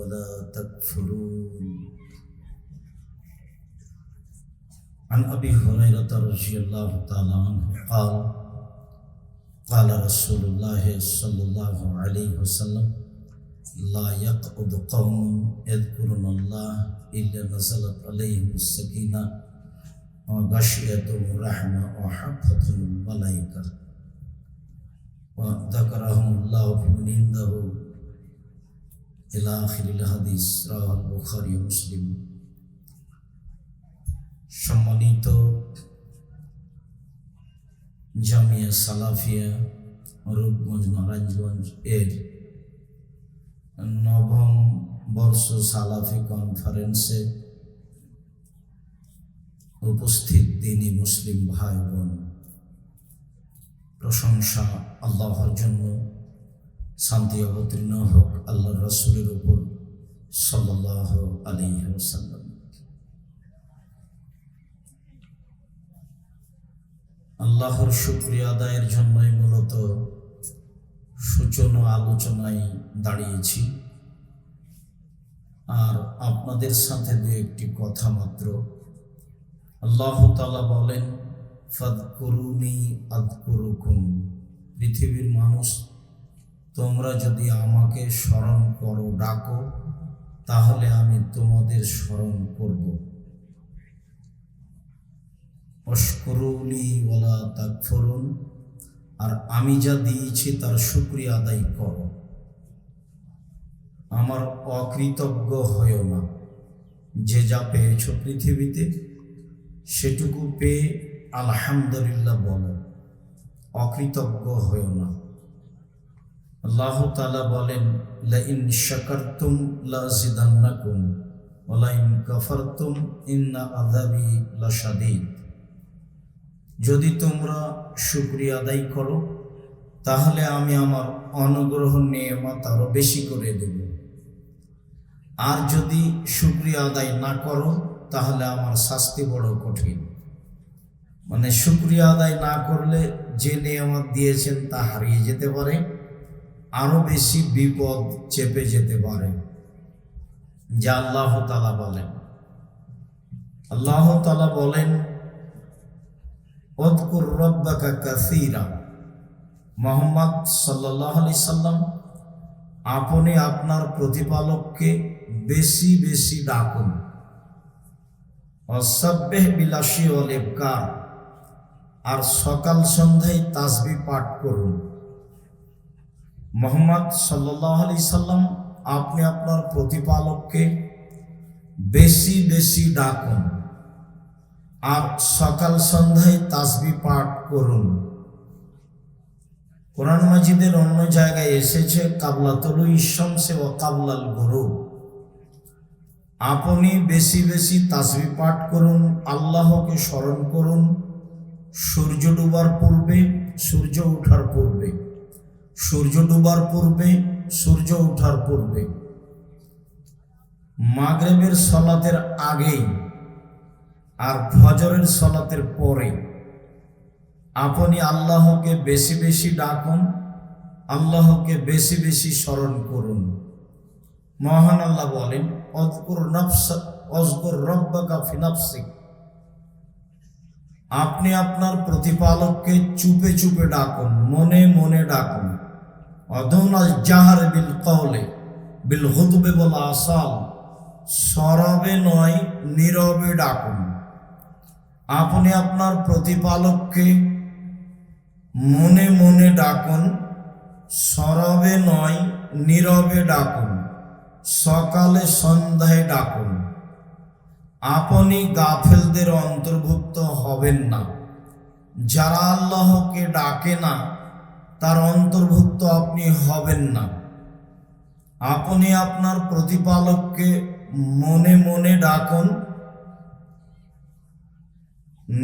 ولا تكفرون عن أبي هريرة رضي الله تعالى عنه قال قال رسول الله صلى الله عليه وسلم لا يقعد قوم يذكرون الله إلا نزلت عليهم السكينة وغشيتهم الرحمة وحفتهم الملائكة وذكرهم الله بمن عنده إلى آخر الحديث رواه البخاري ومسلم সম্মানিত জামিয়া সালাফিয়া রূপগঞ্জ নারায়ণগঞ্জ এর নবম বর্ষ সালাফি কনফারেন্সে উপস্থিত দিনী মুসলিম ভাই বোন প্রশংসা আল্লাহর জন্য শান্তি অবতীর্ণ হোক আল্লাহ রসুলের উপর সাল্লাহ আলী সাল্লাম আল্লাহর শুক্রিয়া আদায়ের জন্যই মূলত সূচনা আলোচনায় দাঁড়িয়েছি। আর আপনাদের সাথে দু একটি কথা মাত্র। আল্লাহ তালা বলেন ফাদ করুনি আদ করুকুম পৃথিবীর মানুষ তোমরা যদি আমাকে স্মরণ করো, ডাকো, তাহলে আমি তোমাদের স্মরণ করব। অস্করুলি ওলা তাকফরুন, আর আমি যা দিয়েছি তার শুক্রিয়া আদায় করো। আমার অকৃতজ্ঞ হয়েও না। যে যা পেয়েছ পৃথিবীতে, সেটুকু পেয়ে আলহামদুলিল্লাহ বলো, অকৃতজ্ঞ হয়েও না। আল্লাহ তালা বলেন, লাইন শাকারতুম লাজিদান্নাকুম ওলাইন কাফারতুম ইন্না আদাবি লাশাদীদ। যদি তোমরা শুক্রিয়া আদায় করো, তাহলে আমি আমার অনুগ্রহ নিয়মত আরও বেশি করে দেব। আর যদি শুক্রিয়া আদায় না করো, তাহলে আমার শাস্তি বড় কঠিন। মানে শুক্রিয়া আদায় না করলে যে নিয়ামত দিয়েছেন তা হারিয়ে যেতে পারে। আরও বেশি বিপদ চেপে যেতে পারে। যা আল্লাহ তালা বলেন। আল্লাহ তালা বলেন অদকুর রব্বাকা কাসিরা। মোহাম্মদ সাল্লাহ আলি সাল্লাম আপনি আপনার প্রতিপালককে বেশি বেশি ডাকুন। অসভ্যেহ বিলাসী ও লেবকার আর সকাল সন্ধ্যায় তাসবি পাঠ করুন। মোহাম্মদ সাল্লাহ আলি সাল্লাম আপনি আপনার প্রতিপালককে বেশি বেশি ডাকুন আর সকাল সন্ধ্যায় তাসবি পাঠ করুন। কোরআন মাজিদের অন্য জায়গায় এসেছে কাবলা তলু ইসংসে ও কাবলাল গরু। আপনি বেশি বেশি তাসবি পাঠ করুন, আল্লাহকে স্মরণ করুন। সূর্য ডুবার পূর্বে, সূর্য ওঠার পূর্বে। সূর্য ডুবার পূর্বে, সূর্য ওঠার পূর্বে। মাগরেবের সলাতের আগেই আর ফজরের সলাতের পরে। আপনি আল্লাহকে বেশি বেশি ডাকুন, আল্লাহকে বেশি বেশি স্মরণ করুন। মহান আল্লাহ বলেন, অজকুর রব্বাকা ফিনাফসিক আপনি আপনার প্রতিপালককে চুপে চুপে ডাকুন, মনে মনে ডাকুন। অদৌনাল জাহার বিল কওলে, বিল হুদবে বলা আসাল, সরবে নয়, নীরবে ডাকুন। আপনি আপনার প্রতিপালককে মনে মনে ডাকুন, সরবে নয়, নীরবে ডাকুন, সকালে সন্ধ্যায় ডাকুন। আপনি গাফেলদের অন্তর্ভুক্ত হবেন না। যারা আল্লাহকে ডাকে না তার অন্তর্ভুক্ত আপনি হবেন না। আপনি আপনার প্রতিপালককে মনে মনে ডাকুন,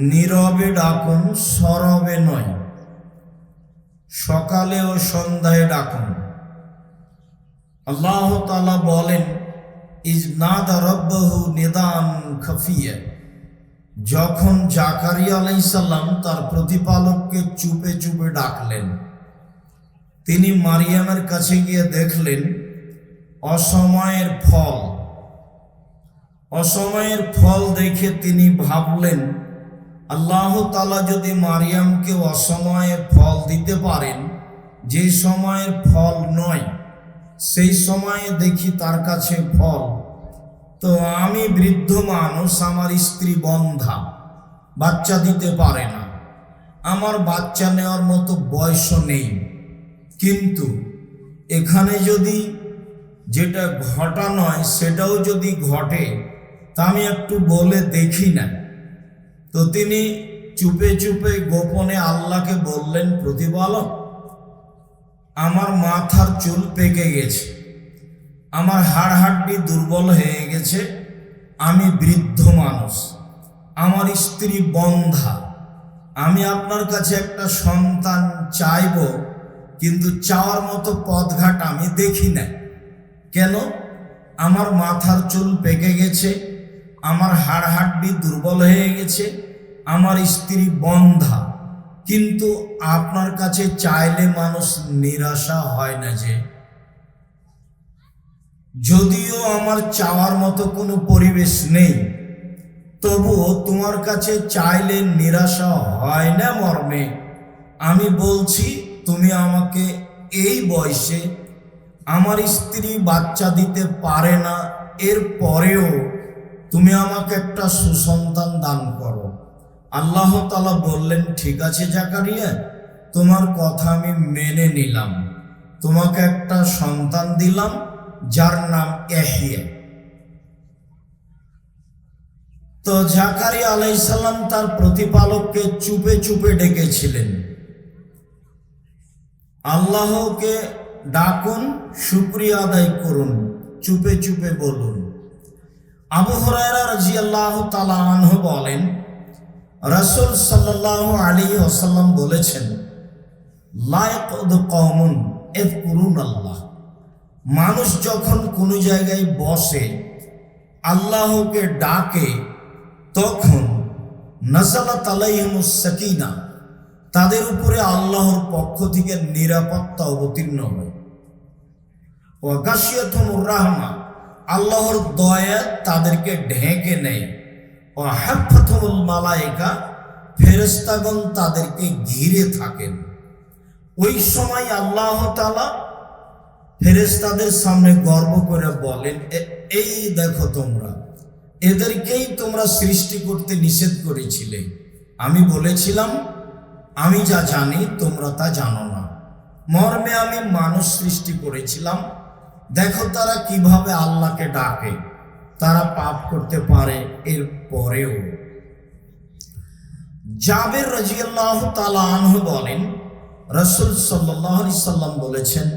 নীরবে ডাকুন, সরবে নয়। সকালে ও সন্ধ্যায় ডাকুন। আল্লাহ তালা বলেন ইজনাদ রব্বাহু নিদান খফিয়া। যখন জাকারিয়া আলাইসাল্লাম তার প্রতিপালককে চুপে চুপে ডাকলেন তিনি মারিয়ামের কাছে গিয়ে দেখলেন, অসময়ের ফল। অসময়ের ফল দেখে তিনি ভাবলেন, আল্লাহ তালা যদি মারিয়ামকে অসময়ে ফল দিতে পারেন, যে সময়ের ফল নয়, সেই সময়ে দেখি তার কাছে ফল। তো আমি বৃদ্ধ মানুষ, আমার স্ত্রী বন্ধা, বাচ্চা দিতে পারে না। আমার বাচ্চা নেওয়ার মতো বয়সও নেই। কিন্তু এখানে যদি যেটা ঘটা নয়, সেটাও যদি ঘটে, তা আমি একটু বলে দেখি না। তো তিনি চুপে চুপে গোপনে আল্লাহকে বললেন, প্রতিপালক, আমার মাথার চুল পেকে গেছে, আমার হাড় হাড্ডি দুর্বল হয়ে গেছে, আমি বৃদ্ধ মানুষ, আমার স্ত্রী বন্ধা, আমি আপনার কাছে একটা সন্তান চাইব কিন্তু চাওয়ার মতো পথঘাট আমি দেখি না কেন? আমার মাথার চুল পেকে গেছে, আমার হাড় হাড্ডি দুর্বল হয়ে গেছে, আমার স্ত্রী বন্ধা। কিন্তু আপনার কাছে চাইলে মানুষ নিরাশা হয় না যে, যদিও আমার চাওয়ার মতো কোনো পরিবেশ নেই, তবুও তোমার কাছে চাইলে নিরাশা হয় না মর্মে। আমি বলছি তুমি আমাকে এই বয়সে আমার স্ত্রী বাচ্চা দিতে পারে না, এর পরেও তুমি আমাকে একটা সুসন্তান দান করো। আল্লাহ তালা বললেন, ঠিক আছে জাকারিয়া, তোমার কথা আমি মেনে নিলাম। তোমাকে একটা সন্তান দিলাম, যার নাম এহিয়া তো জাকারি আলাইসাল্লাম তার প্রতিপালককে চুপে চুপে ডেকেছিলেন। আল্লাহকে ডাকুন, শুক্রিয়া আদায় করুন, চুপে চুপে বলুন। আবু হরাইরা রাজি আল্লাহ তালাহ বলেন, রাসুল সাল্লাহ আলী ওসাল্লাম বলেছেন লায়ক কমন এফ করুন আল্লাহ মানুষ যখন কোনো জায়গায় বসে, আল্লাহকে ডাকে, তখন নাজালাত আলাইহিমুস সাকিনা তাদের উপরে আল্লাহর পক্ষ থেকে নিরাপত্তা অবতীর্ণ হয়। ও গাছিয়াতুমুর রাহমা, আল্লাহর দয়া তাদেরকে ঢেকে নেয়। ও হাফাতুল মালাইকা ফেরেস্তাগণ তাদেরকে ঘিরে থাকেন। ওই সময় আল্লাহ তালা ফেরেস্তাদের সামনে গর্ব করে বলেন এই দেখো তোমরা, এদেরকেই তোমরা সৃষ্টি করতে নিষেধ করেছিলে। আমি বলেছিলাম আমি যা জানি, তোমরা তা জানো না। মর্মে আমি মানুষ সৃষ্টি করেছিলাম। দেখো তারা কীভাবে আল্লাহকে ডাকে। তারা পাপ করতে পারে এর পরেও। জাবের রাজিয়াল্লাহ তালা আনহু বলেন, রসুল সাল্লাহ সাল্লাম বলেছেন,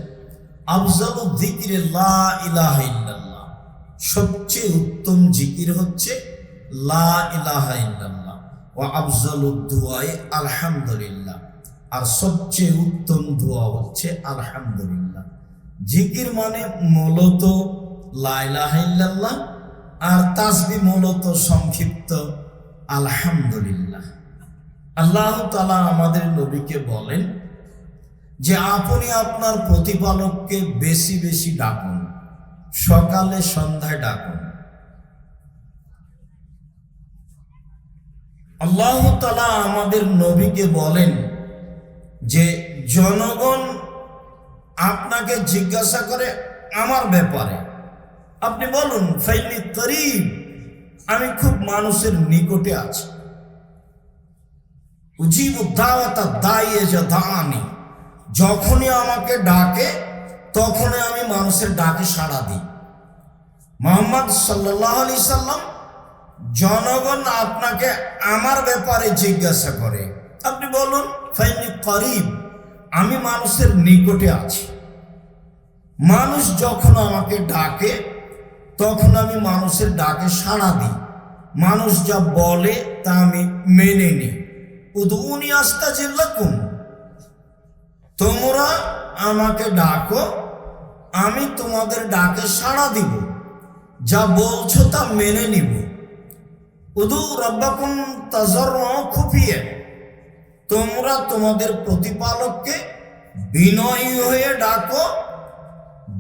আফজাল জিকির ইলাহা সবচেয়ে উত্তম জিকির হচ্ছে, লা ইলাহা ইল্লাল্লাহ। ও আফজাল দুয়াই আলহামদুলিল্লাহ। আর সবচেয়ে উত্তম দোয়া হচ্ছে আলহামদুলিল্লাহ। জিকির মানে মূলত লা ইলাহা আর তাসবি মূলত সংক্ষিপ্ত আলহামদুলিল্লাহ। আল্লাহ তালা আমাদের নবীকে বলেন যে আপনি আপনার প্রতিপালককে বেশি বেশি ডাকুন, সকালে সন্ধ্যায় ডাকুন। আল্লাহ তালা আমাদের নবীকে বলেন যে, জনগণ আপনাকে জিজ্ঞাসা করে আমার ব্যাপারে। আপনি বলুন ফাইনি তরিব, আমি খুব মানুষের নিকটে আছি। উজিব দাওয়াতা দাইয়ে যা দানি যখনই আমাকে ডাকে, তখনই আমি মানুষের ডাকে সাড়া দিই। মোহাম্মদ সাল্লাহ আলি সাল্লাম জনগণ আপনাকে আমার ব্যাপারে জিজ্ঞাসা করে। আপনি বলুন, ফাইনি করিব, আমি মানুষের নিকটে আছি। মানুষ যখন আমাকে ডাকে, তখন আমি মানুষের ডাকে সাড়া দিই। মানুষ যা বলে, তা আমি মেনে নিই। উদুনি আস্তা জিল্লাকুম তোমরা আমাকে ডাকো, আমি তোমাদের ডাকে সাড়া দিব। যা বলছো তা মেনে নিব। উদু রব্বাকুম তাজর খুফিয়ে। তোমরা তোমাদের প্রতিপালককে বিনয়ী হয়ে ডাকো,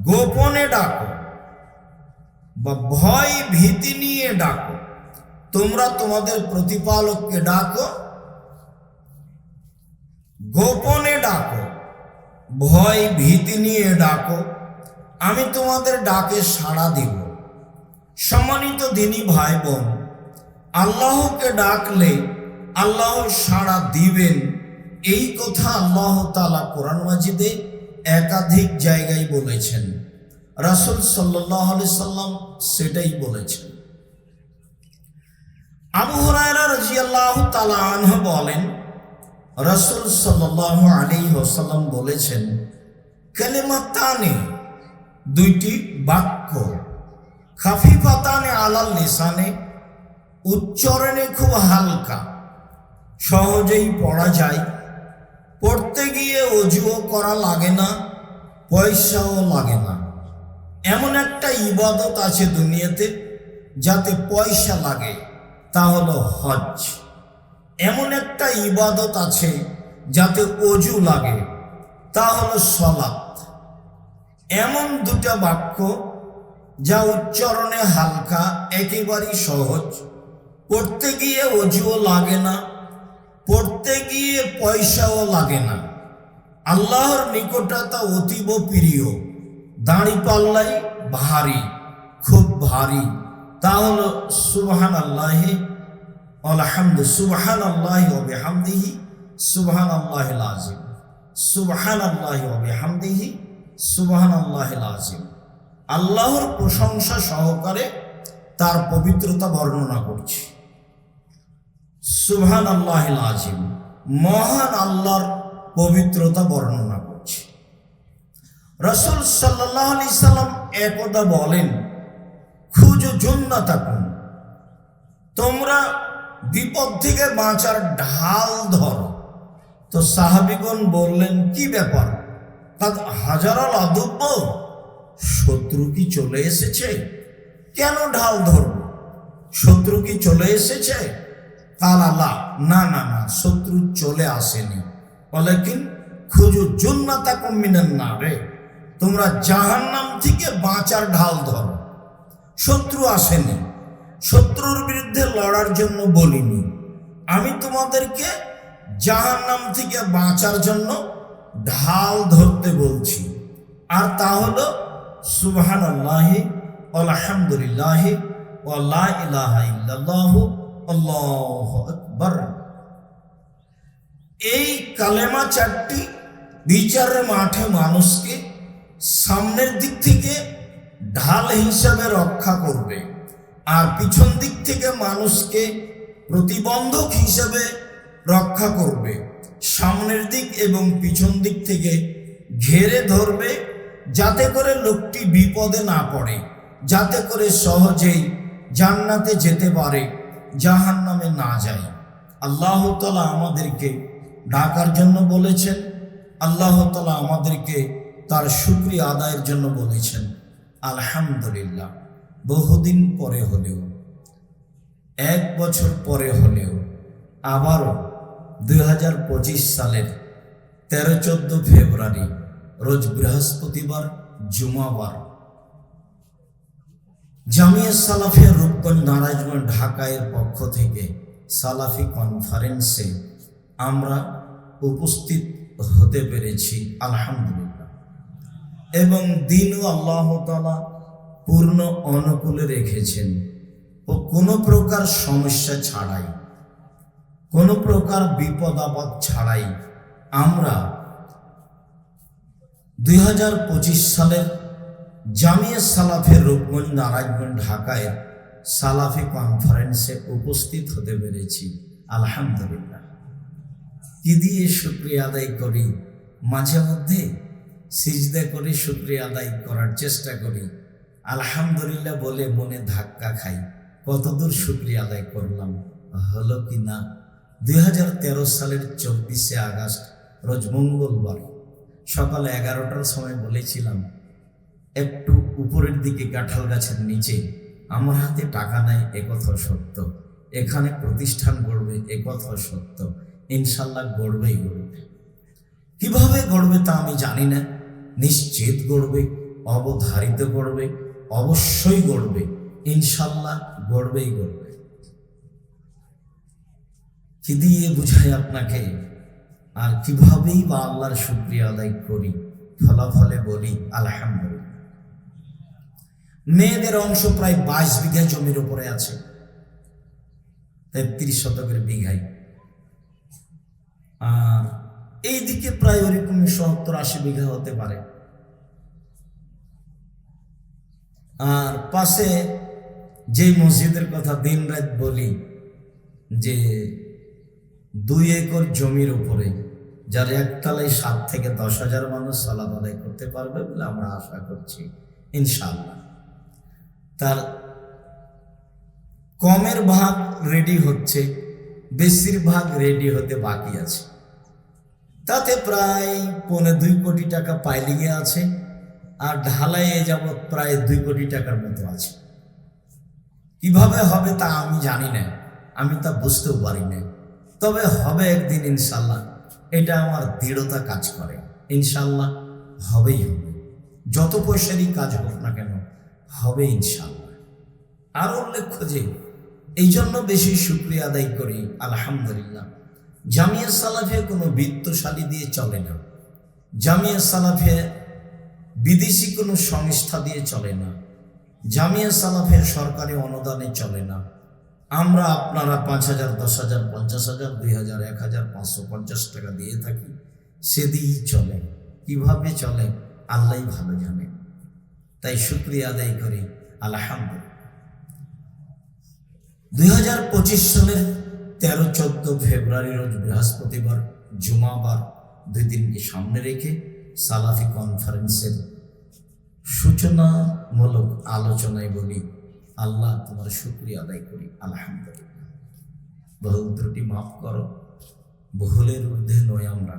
গোপনে ডাকো বা ভয় ভীতি নিয়ে ডাকো। তোমরা তোমাদের প্রতিপালককে ডাকো, গোপনে ডাকো, ভয় ভীতি নিয়ে ডাকো। আমি তোমাদের ডাকে সাড়া দিব। সম্মানিত দিনী ভাই বোন আল্লাহকে ডাকলে আল্লাহ সাড়া দিবেন। এই কথা আল্লাহ তালা কোরআন মাজিদে একাধিক জায়গায় বলেছেন। রাসুল সাল্লাহ সাল্লাম সেটাই বলেছেন। আবু হরায়রা রাজিয়াল্লাহ তালা আনহ বলেন, রাসুল সাল্লাহ আলী ওসাল্লাম বলেছেন, কালেমাতানে দুইটি বাক্য, খাফিফাতানে আলাল লিসানে উচ্চারণে খুব হালকা, সহজেই পড়া যায়। পড়তে গিয়ে অজুও করা লাগে না, পয়সাও লাগে না। এমন একটা ইবাদত আছে দুনিয়াতে, যাতে পয়সা লাগে, তা হলো হজ এমন একটা ইবাদত আছে যাতে অজু লাগে, তা হলো সলাৎ। এমন দুটা বাক্য যা উচ্চারণে হালকা, একেবারেই সহজ। পড়তে গিয়ে অজুও লাগে না, পড়তে গিয়ে পয়সাও লাগে না। আল্লাহর নিকটতা অতীব প্রিয়। দাঁড়ি পাল্লাই ভারী, খুব ভারী। তা হলো সুবহান আল্লাহে আলহামদ সুবহান আল্লাহ ওবে হামদিহি সুবহান আল্লাহ আজিম সুবহান আল্লাহ ওবে হামদিহি সুবহান আল্লাহ আজিম আল্লাহর প্রশংসা সহকারে তার পবিত্রতা বর্ণনা করছি। সুবহান আল্লাহ আজিম মহান আল্লাহর পবিত্রতা বর্ণনা করছি। রসুল সাল্লাহ আলি সাল্লাম একদা বলেন, খুঁজো জন্য থাকুন তোমরা বিপদ থেকে বাঁচার ঢাল ধরো। তো সাহাবিগণ বললেন, কি ব্যাপার? হাজারাল আদব্য? শত্রু কি চলে এসেছে? কেন ঢাল ধরব? শত্রু কি চলে এসেছে? আল্লাহ, না না না, শত্রু চলে আসেনি। বলে কি খুঁজো জন্নাতা কমিনেন না রে তোমরা জাহান নাম থেকে বাঁচার ঢাল ধরো। শত্রু আসেনি। শত্রুর বিরুদ্ধে লড়ার জন্য বলিনি। আমি তোমাদেরকে জাহান নাম থেকে বাঁচার জন্য ঢাল ধরতে বলছি। আর তা হলো সুবহান আল্লাহি আলহামদুলিল্লাহ ইলাহা ইল্লাল্লাহ আকবার। এই কালেমা চারটি বিচারের মাঠে মানুষকে সামনের দিক থেকে ঢাল হিসাবে রক্ষা করবে আর পিছন দিক থেকে মানুষকে প্রতিবন্ধক হিসাবে রক্ষা করবে। সামনের দিক এবং পিছন দিক থেকে ঘেরে ধরবে যাতে করে লোকটি বিপদে না পড়ে, যাতে করে সহজেই জান্নাতে যেতে পারে। জাহান নামে না যায় আল্লাহ তালা আমাদেরকে ডাকার জন্য বলেছেন, আল্লাহ তালা আমাদেরকে তার শুক্রিয়া আদায়ের জন্য বলেছেন। আলহামদুলিল্লাহ, বহুদিন পরে হলেও, এক বছর পরে হলেও, আবারও দুই হাজার পঁচিশ সালের তেরো চোদ্দ ফেব্রুয়ারি, রোজ বৃহস্পতিবার, জুমাবার জামিয়া সালাফিয়া রূপগঞ্জ নারায়ণগঞ্জ ঢাকায়ের পক্ষ থেকে সালাফি কনফারেন্সে আমরা উপস্থিত হতে পেরেছি, আলহামদুলিল্লাহ। এবং দিনও আল্লাহ তালা পূর্ণ অনুকূলে রেখেছেন ও কোনো প্রকার সমস্যা ছাড়াই, কোনো প্রকার বিপদ আপদ ছাড়াই আমরা দুই হাজার পঁচিশ সালের জামিয়া সালাফের রূপগঞ্জ, নারায়ণগঞ্জ, ঢাকায় সালাফি কনফারেন্সে উপস্থিত হতে পেরেছি। আলহামদুলিল্লাহ। কি দিয়ে শুক্রিয়া আদায় করি? মাঝে মধ্যে সিজদা করে শুক্রিয়া আদায় করার চেষ্টা করি। আলহামদুলিল্লাহ বলে মনে ধাক্কা খাই। কতদূর শুক্রিয়া আদায় করলাম? হলো কি না? দুই হাজার তেরো সালের চব্বিশে আগস্ট, রোজ মঙ্গলবার। সকাল এগারোটার সময় বলেছিলাম একটু উপরের দিকে কাঁঠাল গাছের নিচে। আমার হাতে টাকা নাই একথা সত্য। এখানে প্রতিষ্ঠান গড়বে একথা সত্য। ইনশাল্লাহ গড়বেই গড়বে। কীভাবে গড়বে তা আমি জানি না। নিশ্চিত গড়বে, অবধারিত গড়বে, অবশ্যই গড়বে। ইনশাল্লাহ গড়বেই গড়বে। কি দিয়ে বুঝাই আপনাকে? আর কিভাবেই বা আল্লাহর শুক্রিয়া আদায় করি? ফলাফলে বলি, আলহামদুলিল্লাহ। মেয়েদের অংশ প্রায় বাইশ বিঘা জমির উপরে আছে। তেত্রিশ শতকের বিঘায় আর এইদিকে প্রায় ওরকম সত্তর আশি বিঘা হতে পারে। আর পাশে যে মসজিদের কথা দিন রাত বলি, যে দুই একর জমির উপরে, যার একতলায় সাত থেকে দশ হাজার মানুষ সালাদ আদায় করতে পারবে বলে আমরা আশা করছি ইনশাল্লাহ তার কমের ভাগ রেডি হচ্ছে, বেশিরভাগ রেডি হতে বাকি আছে। তাতে প্রায় পৌনে দুই কোটি টাকা পাইলিগে আছে আর ঢালাইয়ে যাবৎ প্রায় দুই কোটি টাকার মতো আছে। কীভাবে হবে তা আমি জানি না, আমি তা বুঝতেও পারি না। তবে হবে একদিন ইনশাল্লাহ, এটা আমার দৃঢ়তা কাজ করে। ইনশাল্লাহ হবেই হবে। যত পয়সারই কাজ হোক না কেন হবে ইনশাল্লাহ আর উল্লেখ্য যে এই জন্য বেশি শুক্রিয়া আদায় করি, আলহামদুলিল্লাহ। জামিয়া সালাফে কোনো বৃত্তশালী দিয়ে চলে না। জামিয়া সালাফে বিদেশি কোনো সংস্থা দিয়ে চলে না। জামিয়া সালাফের সরকারি অনুদানে চলে না। আমরা আপনারা পাঁচ হাজার, দশ হাজার, পঞ্চাশ হাজার, দুই হাজার, এক হাজার, পাঁচশো পঞ্চাশ টাকা দিয়ে থাকি, সেদিকেই চলে। কীভাবে চলে? আল্লাহ ভালো জানে। তাই শুক্রিয়া আদায় করি। আলহামদুলিল্লাহ। দুই হাজার পঁচিশ সালের তেরো চোদ্দ ফেব্রুয়ারি রোজ বৃহস্পতিবার, জুমাবার দুই দিনকে সামনে রেখে সালাফি কনফারেন্সের সূচনামূলক আলোচনায় বলি, আল্লাহ তোমার শুক্রিয়া আদায় করি, আলহামদুলিল্লাহ। বহু ত্রুটি মাফ করো ভুলের ঊর্ধ্বে নয় আমরা।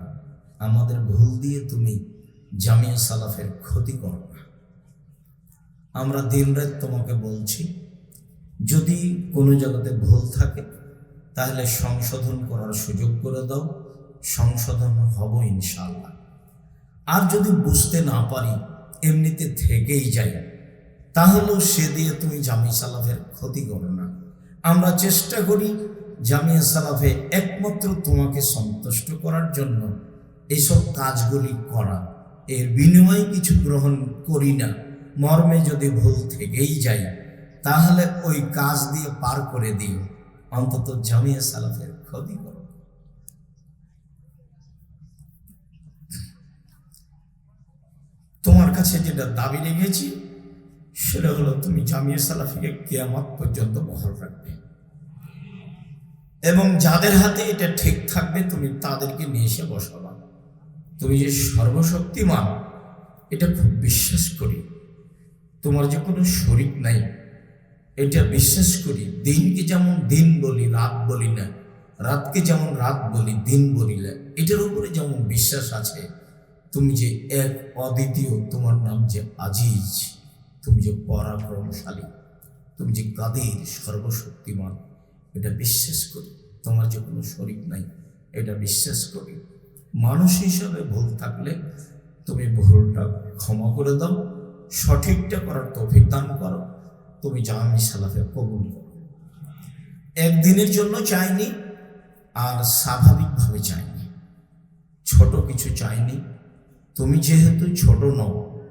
আমাদের ভুল দিয়ে তুমি জামিয়া সালাফের ক্ষতি করো। আমরা দিনরাত তোমাকে বলছি, যদি কোনো জায়গাতে ভুল থাকে, তাহলে সংশোধন করার সুযোগ করে দাও, সংশোধন হব ইনশাল্লাহ আর যদি বুঝতে না পারি, এমনিতে থেকেই যাই, তাহলেও সে দিয়ে তুমি জামি সালাফের ক্ষতি করো না। আমরা চেষ্টা করি জামিয়া সালাফে একমাত্র তোমাকে সন্তুষ্ট করার জন্য এইসব কাজগুলি করা। এর বিনিময়ে কিছু গ্রহণ করি না। মর্মে যদি ভুল থেকেই যাই তাহলে ওই কাজ দিয়ে পার করে দিও। অন্তত জামিয়া সালাফের ক্ষতি করো। তোমার কাছে যেটা দাবি রেখেছি, সেটা হলো তুমি জামিয়া সালাফিকে কেয়ামত পর্যন্ত বহাল রাখবে। এবং যাদের হাতে এটা ঠিক থাকবে, তুমি তাদেরকে নিয়ে এসে বসাবা। তুমি যে সর্বশক্তিমান, এটা খুব বিশ্বাস করি। তোমার যে কোনো শরিক নাই, এটা বিশ্বাস করি, দিনকে যেমন দিন বলি, রাত বলি না, রাতকে যেমন রাত বলি, দিন বলি না, এটার উপরে যেমন বিশ্বাস আছে, তুমি যে এক অদ্বিতীয়, তোমার নাম যে আজিজ, তুমি যে পরাক্রমশালী, তুমি যে কাদের সর্বশক্তিমান, এটা বিশ্বাস করি, তোমার যে কোনো শরিক নাই, এটা বিশ্বাস করি। মানুষ হিসাবে ভুল থাকলে তুমি ভুলটা ক্ষমা করে দাও সঠিকটা করার তৌফিক দান করো। তুমি জামি সালাফে কবুল করো। একদিনের জন্য চাইনি, আর স্বাভাবিকভাবে চাইনি। ছোট কিছু চাইনি। তুমি যেহেতু ছোট নও,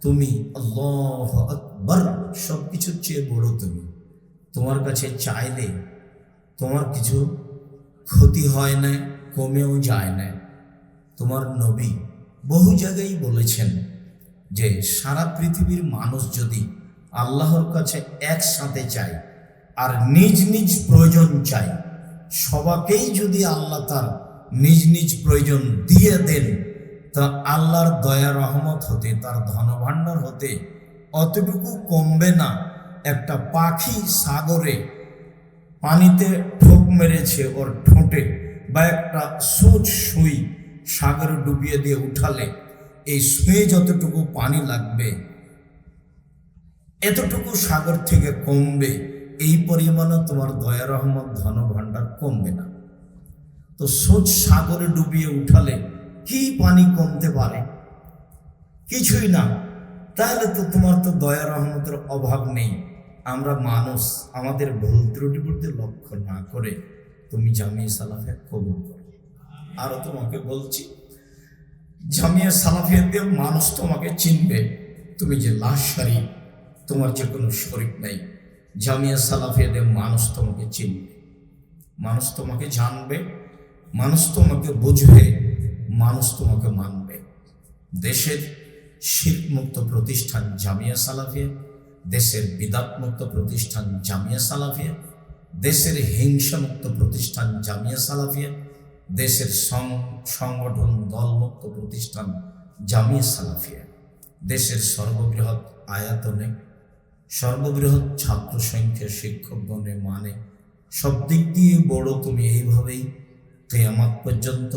তুমি আল্লাহ আকবর সব কিছুর চেয়ে বড় তুমি। তোমার কাছে চাইলে তোমার কিছু ক্ষতি হয় না কমেও যায় না তোমার নবী বহু জায়গায় বলেছেন যে সারা পৃথিবীর মানুষ যদি আল্লাহর কাছে একসাথে চায় আর নিজ নিজ প্রয়োজন চায়, সবাকেই যদি আল্লাহ তার নিজ নিজ প্রয়োজন দিয়ে দেন, তা আল্লাহর দয়া রহমত হতে, তার ধনভাণ্ডার হতে অতটুকু কমবে না। একটা পাখি সাগরে পানিতে ঠোক মেরেছে ওর ঠোঁটে বা একটা সুচ সুই সাগরে ডুবিয়ে দিয়ে উঠালে এই সুয়ে যতটুকু পানি লাগবে, এতটুকু সাগর থেকে কমবে, এই পরিমাণে তোমার দয়া রহমত ধন ভাণ্ডার কমবে না। তো সোচ সাগরে ডুবিয়ে উঠালে কি পানি কমতে পারে? কিছুই না। তাহলে তো তোমার তো দয়া রহমতের অভাব নেই। আমরা মানুষ, আমাদের ভুল ত্রুটি করতে লক্ষ্য না করে তুমি জামিয়া সালাফে কবুল করো। আরও তোমাকে বলছি জামিয়া সালাফিয়াতে মানুষ তোমাকে চিনবে। তুমি যে লাশ সারি তোমার যে কোনো শরিক নেই। জামিয়া সালাফিয়াতে মানুষ তোমাকে চিনবে। মানুষ তোমাকে জানবে, মানুষ তোমাকে বুঝবে, মানুষ তোমাকে মানবে। দেশের শিল্প মুক্ত প্রতিষ্ঠান জামিয়া সালাফিয়া দেশের বিদাত মুক্ত প্রতিষ্ঠান জামিয়া সালাফিয়া দেশের হিংসা মুক্ত প্রতিষ্ঠান জামিয়া সালাফিয়া দেশের সংগঠন দলমুক্ত প্রতিষ্ঠান জামিয়া সালাফিয়া দেশের সর্ববৃহৎ আয়তনে সর্ববৃহৎ ছাত্র সংখ্যা শিক্ষকগণে মানে সব দিক দিয়ে বড় তুমি এইভাবেই কেয়ামাত পর্যন্ত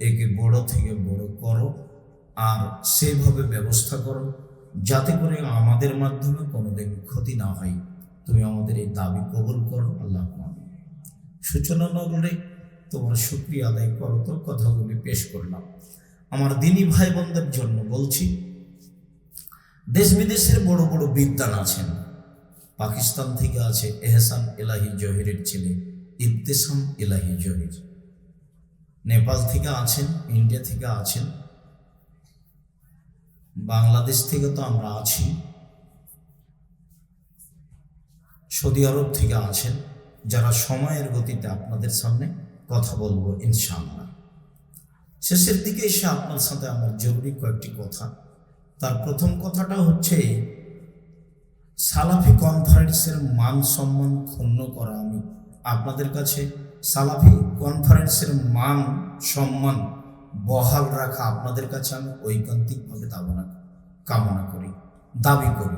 একে বড় থেকে বড় করো আর সেভাবে ব্যবস্থা করো যাতে করে আমাদের মাধ্যমে কোনোদিন ক্ষতি না হয় তুমি আমাদের এই দাবি কবুল করো, আল্লাহ। সূচনা নগরে তোমার শুক্রিয়া আদায় করো তো কথাগুলি পেশ করলাম। আমার দিনী ভাই বোনদের জন্য বলছি, দেশ বিদেশের বড় বড় বিদ্যান আছেন। পাকিস্তান থেকে আছে এহসান এলাহি জহিরের ছেলে, ইবতেসাম এলাহি জহির। নেপাল থেকে আছেন, ইন্ডিয়া থেকে আছেন। বাংলাদেশ থেকে তো আমরা আছি। সৌদি আরব থেকে আছেন। যারা সময়ের গতিতে আপনাদের সামনে কথা বলব ইনশাআল্লাহ। শেষের দিকে এসে আপনার সাথে আমার জরুরি কয়েকটি কথা। তার প্রথম কথাটা হচ্ছে, সালাফি কনফারেন্সের মান সম্মান ক্ষুণ্ণ করা আমি। আপনাদের কাছে সালাফি কনফারেন্সের মান সম্মান বহাল রাখা আপনাদের কাছে আমি ঐকান্তিকভাবে দাবনা, কামনা করি, দাবি করি।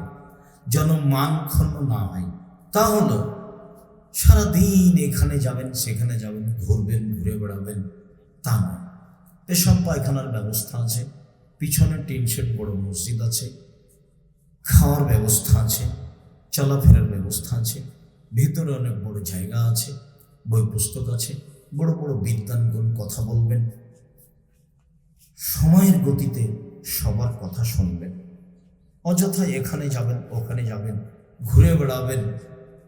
যেন মান ক্ষুণ্ণ না হয়। তা হলো সারাদিন এখানে যাবেন, সেখানে যাবেন, ঘুরবেন, ঘুরে বেড়াবেন, তা নয় পেশাব পায়খানার ব্যবস্থা আছে, পিছনে টিন শেড বড় মসজিদ আছে, খাওয়ার ব্যবস্থা আছে, চলাফেরার ব্যবস্থা আছে, ভিতরে অনেক বড় জায়গা আছে বই পুস্তক আছে, বড় বড় বিদ্যানগণ কথা বলবেন, সময়ের গতিতে সবার কথা শুনবেন। অযথা এখানে যাবেন, ওখানে যাবেন, ঘুরে বেড়াবেন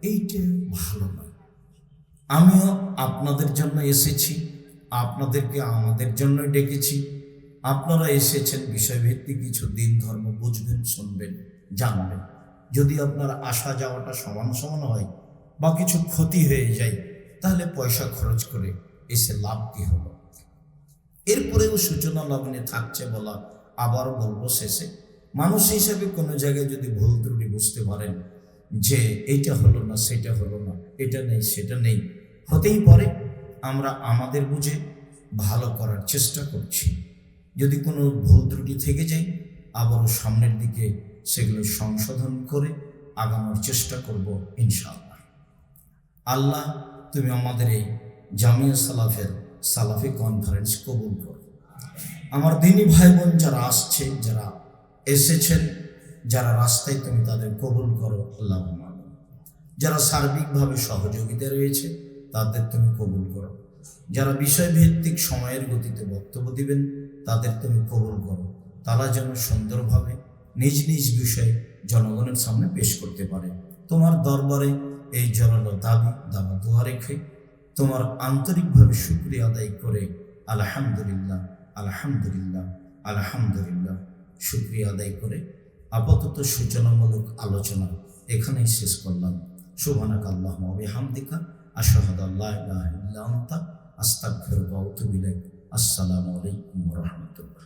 এইটা ভালো নয় আমিও আপনাদের জন্য এসেছি, আপনাদেরকে আমাদের জন্য ডেকেছি। আপনারা এসেছেন বিষয়ভিত্তিক কিছু দিন, ধর্ম বুঝবেন, শুনবেন, জানবেন। যদি আপনার আসা যাওয়াটা সমান সমান হয় বা কিছু ক্ষতি হয়ে যায়, তাহলে পয়সা খরচ করে এসে লাভ কী হলো? এরপরেও সূচনা লগ্নে থাকছে বলা আবারও বলব শেষে। মানুষ হিসেবে কোনো জায়গায় যদি ভুল ত্রুটি বুঝতে পারেন যে এইটা হলো না, সেটা হলো না, এটা নেই, সেটা নেই। হতেই পারে আমরা আমাদের বুঝে ভালো করার চেষ্টা করছি। যদি কোনো ভুল ত্রুটি থেকে যায়, আবারও সামনের দিকে সেগুলো সংশোধন করে আগানোর চেষ্টা করব ইনশাআল্লাহ। আল্লাহ, তুমি আমাদের এই জামিয়া সালাফের সালাফি কনফারেন্স কবুল করো। আমার দিনী ভাই বোন যারা আসছে, যারা এসেছেন যারা রাস্তায় তুমি তাদের কবুল করো, আল্লাহ যারা সার্বিকভাবে সহযোগিতা রয়েছে, তাদের তুমি কবুল করো। যারা বিষয়ভিত্তিক সময়ের গতিতে বক্তব্য দিবেন, তাদের তুমি কবুল করো। তারা যেন সুন্দরভাবে নিজ নিজ বিষয় জনগণের সামনে পেশ করতে পারে। তোমার দরবারে এই জরালো দাবি, দাবা, দোয়া রেখে তোমার আন্তরিকভাবে শুক্রিয়া আদায় করে, আলহামদুলিল্লাহ আলহামদুলিল্লাহ আলহামদুলিল্লাহ, শুক্রিয়া আদায় করে আপাতত সূচনামূলক আলোচনা এখানেই শেষ করলাম। সুবহানাক আল্লাহ হামদিকা আশহাদ আল্লাহ আস্তাক আসসালামু আলাইকুম রাহমাতুল্লাহ।